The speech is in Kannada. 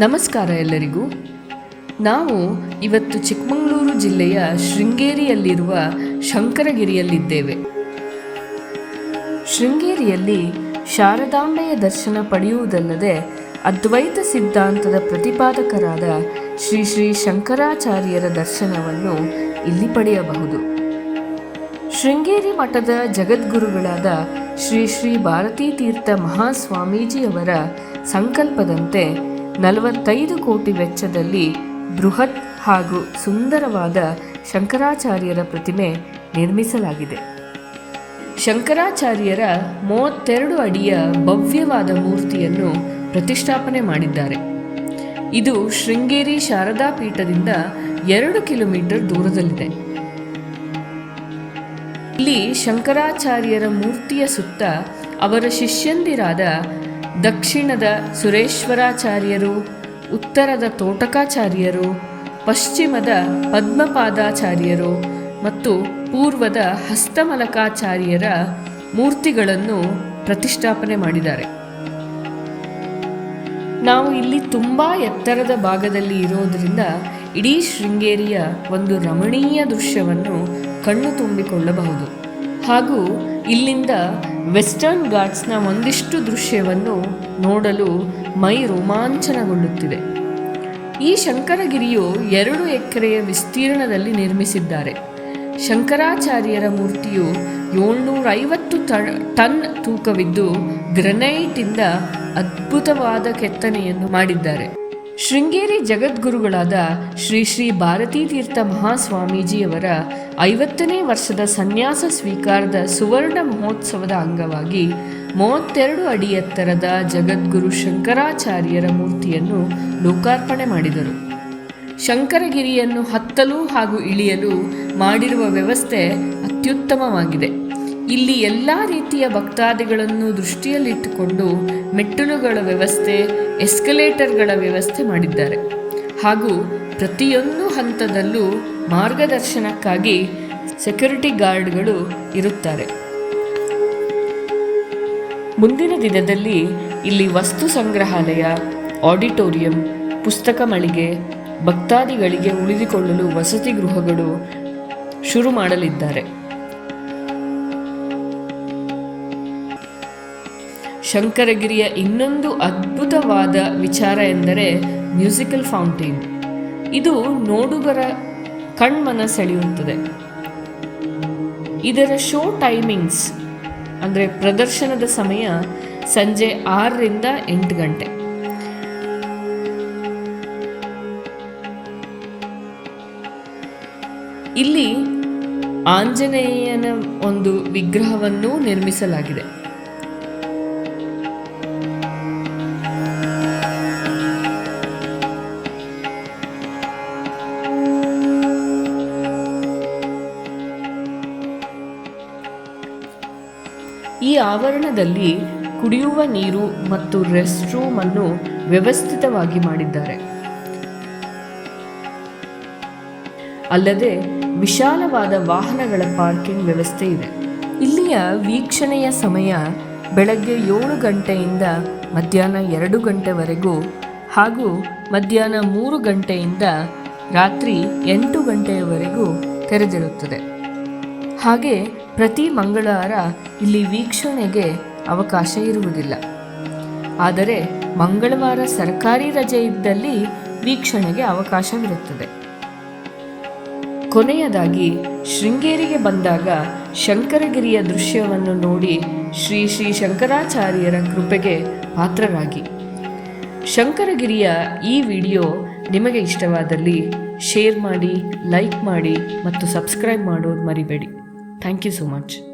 ನಮಸ್ಕಾರ ಎಲ್ಲರಿಗೂ. ನಾವು ಇವತ್ತು ಚಿಕ್ಕಮಗಳೂರು ಜಿಲ್ಲೆಯ ಶೃಂಗೇರಿಯಲ್ಲಿರುವ ಶಂಕರಗಿರಿಯಲ್ಲಿದ್ದೇವೆ. ಶೃಂಗೇರಿಯಲ್ಲಿ ಶಾರದಾಂಬೆಯ ದರ್ಶನ ಪಡೆಯುವುದಲ್ಲದೆ ಅದ್ವೈತ ಸಿದ್ಧಾಂತದ ಪ್ರತಿಪಾದಕರಾದ ಶ್ರೀ ಶ್ರೀ ಶಂಕರಾಚಾರ್ಯರ ದರ್ಶನವನ್ನು ಇಲ್ಲಿ ಪಡೆಯಬಹುದು. ಶೃಂಗೇರಿ ಮಠದ ಜಗದ್ಗುರುಗಳಾದ ಶ್ರೀ ಶ್ರೀ ಭಾರತೀ ತೀರ್ಥ ಮಹಾಸ್ವಾಮೀಜಿಯವರ ಸಂಕಲ್ಪದಂತೆ ನಲವತ್ತೈದು ಕೋಟಿ ವೆಚ್ಚದಲ್ಲಿ ಬೃಹತ್ ಹಾಗೂ ಸುಂದರವಾದ ಶಂಕರಾಚಾರ್ಯರ ಪ್ರತಿಮೆ ನಿರ್ಮಿಸಲಾಗಿದೆ. ಶಂಕರಾಚಾರ್ಯರ ಮೂವತ್ತೆರಡು ಅಡಿಯ ಭವ್ಯವಾದ ಮೂರ್ತಿಯನ್ನು ಪ್ರತಿಷ್ಠಾಪನೆ ಮಾಡಿದ್ದಾರೆ. ಇದು ಶೃಂಗೇರಿ ಶಾರದಾ ಪೀಠದಿಂದ ಎರಡು ಕಿಲೋಮೀಟರ್ ದೂರದಲ್ಲಿದೆ. ಇಲ್ಲಿ ಶಂಕರಾಚಾರ್ಯರ ಮೂರ್ತಿಯ ಸುತ್ತ ಅವರ ಶಿಷ್ಯಂದಿರಾದ ದಕ್ಷಿಣದ ಸುರೇಶ್ವರಾಚಾರ್ಯರು, ಉತ್ತರದ ತೋಟಕಾಚಾರ್ಯರು, ಪಶ್ಚಿಮದ ಪದ್ಮಪಾದಾಚಾರ್ಯರು ಮತ್ತು ಪೂರ್ವದ ಹಸ್ತಮಲಕಾಚಾರ್ಯರ ಮೂರ್ತಿಗಳನ್ನು ಪ್ರತಿಷ್ಠಾಪನೆ ಮಾಡಿದ್ದಾರೆ. ನಾವು ಇಲ್ಲಿ ತುಂಬ ಎತ್ತರದ ಭಾಗದಲ್ಲಿ ಇರೋದರಿಂದ ಇಡೀ ಶೃಂಗೇರಿಯ ಒಂದು ರಮಣೀಯ ದೃಶ್ಯವನ್ನು ಕಣ್ಣು ತುಂಬಿಕೊಳ್ಳಬಹುದು. ಹಾಗೂ ಇಲ್ಲಿಂದ ವೆಸ್ಟರ್ನ್ ಗಾಟ್ಸ್ನ ಒಂದಿಷ್ಟು ದೃಶ್ಯವನ್ನು ನೋಡಲು ಮೈ ರೋಮಾಂಚನಗೊಳ್ಳುತ್ತಿದೆ. ಈ ಶಂಕರಗಿರಿಯು ಎರಡು ಎಕರೆಯ ವಿಸ್ತೀರ್ಣದಲ್ಲಿ ನಿರ್ಮಿಸಿದ್ದಾರೆ. ಶಂಕರಾಚಾರ್ಯರ ಮೂರ್ತಿಯು ಏಳ್ನೂರ ಐವತ್ತು ಟನ್ ತೂಕವಿದ್ದು ಗ್ರನೈಟಿಂದ ಅದ್ಭುತವಾದ ಕೆತ್ತನೆಯನ್ನು ಮಾಡಿದ್ದಾರೆ. ಶೃಂಗೇರಿ ಜಗದ್ಗುರುಗಳಾದ ಶ್ರೀ ಶ್ರೀ ಭಾರತೀ ತೀರ್ಥ ಮಹಾಸ್ವಾಮೀಜಿಯವರ ಐವತ್ತನೇ ವರ್ಷದ ಸನ್ಯಾಸ ಸ್ವೀಕಾರದ ಸುವರ್ಣ ಮಹೋತ್ಸವದ ಅಂಗವಾಗಿ ಮೂವತ್ತೆರಡು ಅಡಿ ಎತ್ತರದ ಜಗದ್ಗುರು ಶಂಕರಾಚಾರ್ಯರ ಮೂರ್ತಿಯನ್ನು ಲೋಕಾರ್ಪಣೆ ಮಾಡಿದರು. ಶಂಕರಗಿರಿಯನ್ನು ಹತ್ತಲು ಹಾಗೂ ಇಳಿಯಲು ಮಾಡಿರುವ ವ್ಯವಸ್ಥೆ ಅತ್ಯುತ್ತಮವಾಗಿದೆ. ಇಲ್ಲಿ ಎಲ್ಲ ರೀತಿಯ ಭಕ್ತಾದಿಗಳನ್ನು ದೃಷ್ಟಿಯಲ್ಲಿಟ್ಟುಕೊಂಡು ಮೆಟ್ಟಿಲುಗಳ ವ್ಯವಸ್ಥೆ, ಎಸ್ಕಲೇಟರ್ಗಳ ವ್ಯವಸ್ಥೆ ಮಾಡಿದ್ದಾರೆ. ಹಾಗೂ ಪ್ರತಿಯೊಂದು ಹಂತದಲ್ಲೂ ಮಾರ್ಗದರ್ಶನಕ್ಕಾಗಿ ಸೆಕ್ಯೂರಿಟಿ ಗಾರ್ಡ್ಗಳು ಇರುತ್ತಾರೆ. ಮುಂದಿನ ದಿನದಲ್ಲಿ ಇಲ್ಲಿ ವಸ್ತು ಸಂಗ್ರಹಾಲಯ, ಆಡಿಟೋರಿಯಂ, ಪುಸ್ತಕ ಮಳಿಗೆ, ಭಕ್ತಾದಿಗಳಿಗೆ ಉಳಿದುಕೊಳ್ಳಲು ವಸತಿ ಗೃಹಗಳು ಶುರು ಮಾಡಲಿದ್ದಾರೆ. ಶಂಕರಗಿರಿಯ ಇನ್ನೊಂದು ಅದ್ಭುತವಾದ ವಿಚಾರ ಎಂದರೆ ಮ್ಯೂಸಿಕಲ್ ಫೌಂಟೇನ್. ಇದು ನೋಡುಗರ ಕಣ್ಮನ ಸೆಳೆಯುತ್ತದೆ. ಇದರ ಶೋ ಟೈಮಿಂಗ್ಸ್, ಅಂದರೆ ಪ್ರದರ್ಶನದ ಸಮಯ ಸಂಜೆ ಆರರಿಂದ ಎಂಟು ಗಂಟೆ. ಇಲ್ಲಿ ಆಂಜನೇಯನ ಒಂದು ವಿಗ್ರಹವನ್ನು ನಿರ್ಮಿಸಲಾಗಿದೆ. ಈ ಆವರಣದಲ್ಲಿ ಕುಡಿಯುವ ನೀರು ಮತ್ತು ರೆಸ್ಟ್ ರೂಮ್ ಅನ್ನು ವ್ಯವಸ್ಥಿತವಾಗಿ ಮಾಡಿದ್ದಾರೆ. ಅಲ್ಲದೆ ವಿಶಾಲವಾದ ವಾಹನಗಳ ಪಾರ್ಕಿಂಗ್ ವ್ಯವಸ್ಥೆ ಇದೆ. ಇಲ್ಲಿಯ ವೀಕ್ಷಣೆಯ ಸಮಯ ಬೆಳಗ್ಗೆ ಏಳು ಗಂಟೆಯಿಂದ ಮಧ್ಯಾಹ್ನ ಎರಡು ಗಂಟೆವರೆಗೂ ಹಾಗೂ ಮಧ್ಯಾಹ್ನ ಮೂರು ಗಂಟೆಯಿಂದ ರಾತ್ರಿ ಎಂಟು ಗಂಟೆಯವರೆಗೂ ತೆರೆದಿರುತ್ತದೆ. ಹಾಗೆ ಪ್ರತಿ ಮಂಗಳವಾರ ಇಲ್ಲಿ ವೀಕ್ಷಣೆಗೆ ಅವಕಾಶ ಇರುವುದಿಲ್ಲ. ಆದರೆ ಮಂಗಳವಾರ ಸರ್ಕಾರಿ ರಜೆ ಇದ್ದಲ್ಲಿ ವೀಕ್ಷಣೆಗೆ ಅವಕಾಶವಿರುತ್ತದೆ. ಕೊನೆಯದಾಗಿ ಶೃಂಗೇರಿಗೆ ಬಂದಾಗ ಶಂಕರಗಿರಿಯ ದೃಶ್ಯವನ್ನು ನೋಡಿ ಶ್ರೀ ಶ್ರೀ ಶಂಕರಾಚಾರ್ಯರ ಕೃಪೆಗೆ ಪಾತ್ರರಾಗಿ. ಶಂಕರಗಿರಿಯ ಈ ವಿಡಿಯೋ ನಿಮಗೆ ಇಷ್ಟವಾದಲ್ಲಿ ಶೇರ್ ಮಾಡಿ, ಲೈಕ್ ಮಾಡಿ ಮತ್ತು ಸಬ್ಸ್ಕ್ರೈಬ್ ಮಾಡೋದು ಮರಿಬೇಡಿ. Thank you so much.